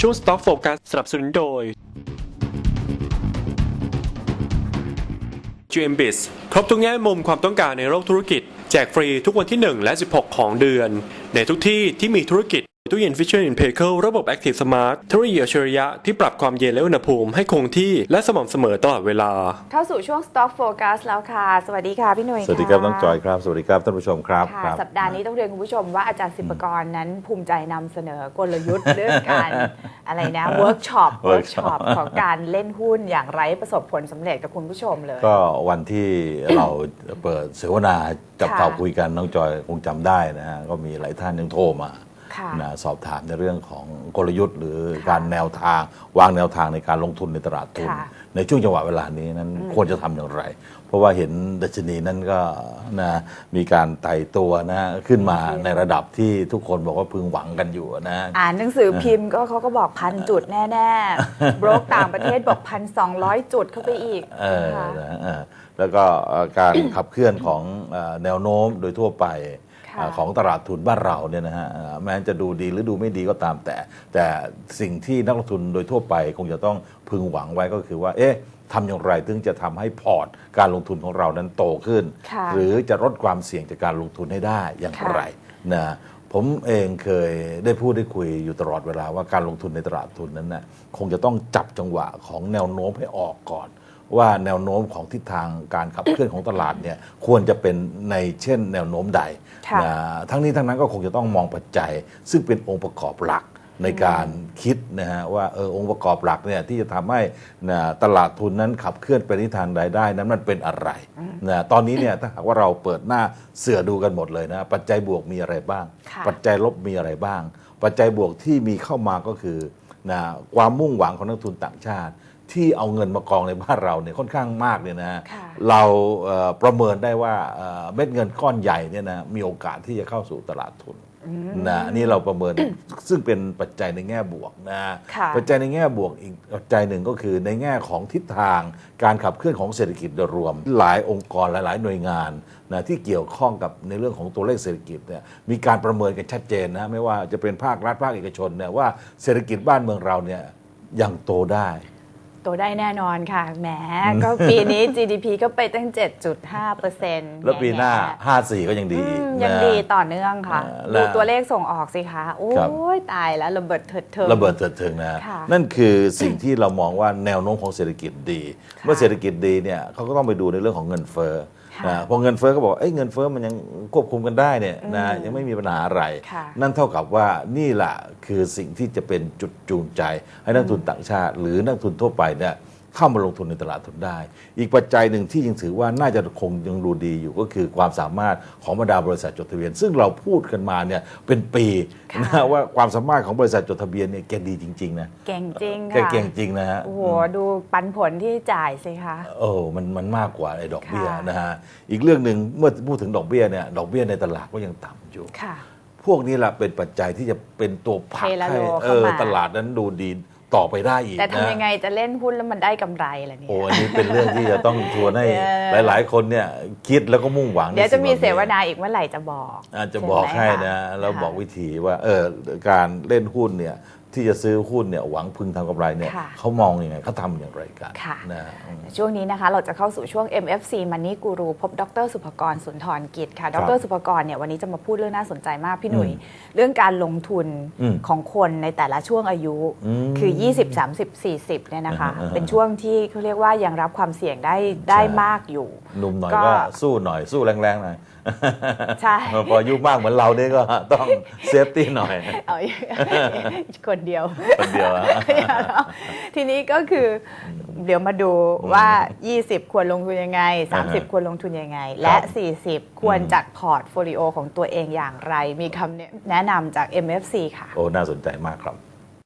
ช่วง Stock Focus สนับสนุนโดย GMBIS ครบทุกแง่มุมความต้องการในโลกธุรกิจ แจกฟรีทุกวันที่ 1 และ 16 ของเดือน ในทุกที่ที่มีธุรกิจ ตู้เย็น Fisher i n p e c e ระบบ Active Smart เทคโนโลยีอัจฉริยะที่ปรับความเย็นและอุณหภูมิให้คงที่และสม่ำเสมอตลอดเวลา เข้าสู่ช่วง Stock Focus แล้วค่ะ สวัสดีค่ะ พี่หนุ่ยสวัสดีครับะน้องจอยครับ สวัสดีครับท่านผู้ชมครับค่ะครับสัปดาห์นี้ต้องเรียนคุณผู้ชมว่าอาจารย์สิบกรนั้นภูมิใจนำเสนอกลยุทธ์เรื่องการอะไรนะเวิร์กช็อปเวิร์กช็อป workshop ของการเล่นหุ้นอย่างไรประสบผลสำเร็จกับคุณผู้ชมเลย ก็วันที่เราเปิดเสวนาจับค่ะเข่าวคุยกันน้องจอยคงจำได้นะฮะก็มีหลายท่านยังโทรมาค่ะ นะสอบถามในเรื่องของกลยุทธ์ หรือค่ะการแนวทาง วางแนวทางในการลงทุนในตลาดทุนค่ะในช่วงจังหวะเวลานี้นั้นควรจะทำอย่างไร เพราะว่าเห็นดัชนีนั้นก็นะมีการไต่ตัวนะขึ้นมาในระดับที่ทุกคนบอกว่าพึงหวังกันอยู่นะอ่านหนังสือพิมพ์ก็เขาก็บอกพันจุดแน่ๆบรกต่างประเทศบอกพันสองร้อยจุดเข้าไปอีกเออนะคะนะเออแล้วก็เอ่อการขับเคลื่อนของเอ่อแนวโน้มโดยทั่วไปค่ะเอ่อ ของตลาดทุนบ้านเราเนี่ยนะฮะเอ่อแม้จะดูดีหรือดูไม่ดีก็ตามแต่ แต่สิ่งที่นักลงทุนโดยทั่วไปคงจะต้องพึงหวังไว้ก็คือว่า เอ๊ะทำอย่างไรถึงจะทำให้พอร์ตการลงทุนของเรานั้นโตขึ้นค่ะหรือจะลดความเสี่ยงจากการลงทุนให้ได้อย่างค่ะไรนะผมเองเคยได้พูดได้คุยอยู่ตลอดเวลาว่าการลงทุนในตลาดทุนนั้นนะคงจะต้องจับจังหวะของแนวโน้มให้ออกก่อน ว่าแนวโน้มของทิศทางการขับเคลื่อนของตลาดเนี่ยควรจะเป็นในเช่นแนวโน้มใดค่ะนะทั้งนี้ทั้งนั้นก็คงจะต้องมองปัจจัย ซึ่งเป็นองค์ประกอบหลักในการคิดนะฮะว่าเออองค์ประกอบหลักเนี่ยที่จะทำให้นะตลาดทุนนั้นขับเคลื่อนไปในทิศทางใดได้นั้นมันเป็นอะไรนะตอนนี้เนี่ยถ้าหากว่าเราเปิดหน้าเสือดูกันหมดเลยนะปัจจัยบวกมีอะไรบ้างค่ะปัจจัยลบมีอะไรบ้าง ปัจจัยบวกที่มีเข้ามาก็คือนะความมุ่งหวังของนักทุนต่างชาติ ที่เอาเงินมากองในบ้านเราเนี่ยค่อนข้างมากเนี่ยนะค่ะเราเอ่อประเมินได้ว่าเอ่อเม็ดเงินก้อนใหญ่เนี่ยนะมีโอกาสที่จะเข้าสู่ตลาดทุนนะอันนี่เราประเมินซึ่งเป็นปัจจัยในแง่บวกนะค่ะปัจจัยในแง่บวกอีกปัจจัยหนึ่งก็คือในแง่ของทิศทางการขับเคลื่อนของเศรษฐกิจโดยรวม หลายองค์กรหลาย ๆ หน่วยงานนะที่เกี่ยวข้องกับในเรื่องของตัวเลขเศรษฐกิจเนี่ยมีการประเมินกันชัดเจนนะไม่ว่าจะเป็นภาครัฐภาคเอกชนเนี่ยว่าเศรษฐกิจบ้านเมืองเราเนี่ยยังโตได้ โตได้แน่นอนค่ะ แหม ก็ปีนี้ GDP ก็ไปตั้ง 7.5เปอร์เซ็นต์แล้วปีหน้า 54 ก็ยังดีอีกยังนะดีต่อเนื่องค่ะอ่าแล้ดูวตัวเลขส่งออกสิคะ โอ้ครับยตายแล้วระเบิดเถิดเทิงระเบิดเถิดเทิงนะค่ะนั่นคือสิ่งที่เรามองว่าแนวโน้มของเศรษฐกิจดีค่ะเมื่อเศรษฐกิจดีเนี่ยเขาก็ต้องไปดูในเรื่องของเงินเฟ้อค่ะนะพอเงินเฟ้อก็บอกเอ้ยเงินเฟ้อมันยังควบคุมกันได้เนี่ยนะยังไม่มีปัญหาอะไรค่ะนั่นเท่ากับว่านี่แหละคือสิ่งที่จะเป็นจุดจูงใจ ให้นักทุนต่างชาติ หรือนักทุนทั่วไปเนี่ยเข้ามาลงทุนในตลาดทุนได้ อีกปัจจัยหนึ่งที่ยังถือว่าน่าจะคงยังดูดีอยู่ก็คือความสามารถของบรรดาบริษัทจดทะเบียน ซึ่งเราพูดกันมาเนี่ยเป็นปีค่ะนะว่าความสามารถของบริษัทจดทะเบียนเนี่ยแกดีจริง ๆ นะเก่งจริงแกค่ะเก่งจริงนะฮะ โอ้โหดูปันผลที่จ่ายสิคะโอ้มันมันมากกว่าไอ้ดอกเบี้ยค่ะ นะฮะ อีกเรื่องหนึ่งเมื่อพูดถึงดอกเบี้ยเนี่ย ดอกเบี้ยในตลาดก็ยังต่ำอยู่ ค่ะ พวกนี้แหละเป็นปัจจัยที่จะเป็นตัวผลักเทละให้โลเอเข้าอมาตลาดนั้นดูดี ต่อไปได้อีกแต่นะทำยังไงจะเล่นหุ้นแล้วมันได้กำไรล่ะเนี่ยโอ้อันนี้เป็นเรื่องที่จะต้องชวนให้เออหลาย ๆ คนเนี่ยคิดแล้วก็มุ่งหวังในเดี๋ยวจะมีสิ่งเสหล่วนาอีกเมื่อไหร่จะบอกอาจจะบอกให้ช่ไมคนะแล้วค่ะบอกวิธีว่าเออการเล่นหุ้นเนี่ย ที่จะซื้อหุ้นเนี่ยหวังพึงทำกำไรเนี่ยค่ะเขามองอยังไงเขาทำอย่างไรกันค่ะ นะอืม ช่วงนี้นะคะเราจะเข้าสู่ช่วง MFC Money Guru พบดรสุภกรสุนทรกิจค่ะดครัรบสุภกรเนี่ยวันนี้จะมาพูดเรื่องน่าสนใจมากพี่หนุ่ย อืมเรื่องการลงทุนอืมของคนในแต่ละช่วงอายุ อืมคือ 20 30 40เนี่ยนะคะ อ่าฮะเป็นช่วงที่เขาเรียกว่ายังรับความเสี่ยงได้ได้ใช่มากอยู่ หนุ่มหน่อยก็ก็ สู้หน่อยสู้แรงๆหน่อยใช่พออายุมากเหมือนเราเนี่ยก็ต้องเซฟตี้หน่อยเอาคนเดียวคนเดียวอะทีนี้ก็คือเดี๋ยวมาดูว่า 20 ควรลงทุนยังไงอ่าฮะ30 ควรลงทุนยังไง และ 40 ควรจัดพอร์ตโฟลิโอของตัวเองอย่างไร มีคำแนะนำจาก MFC ค่ะ โอ้ น่าสนใจมากครับ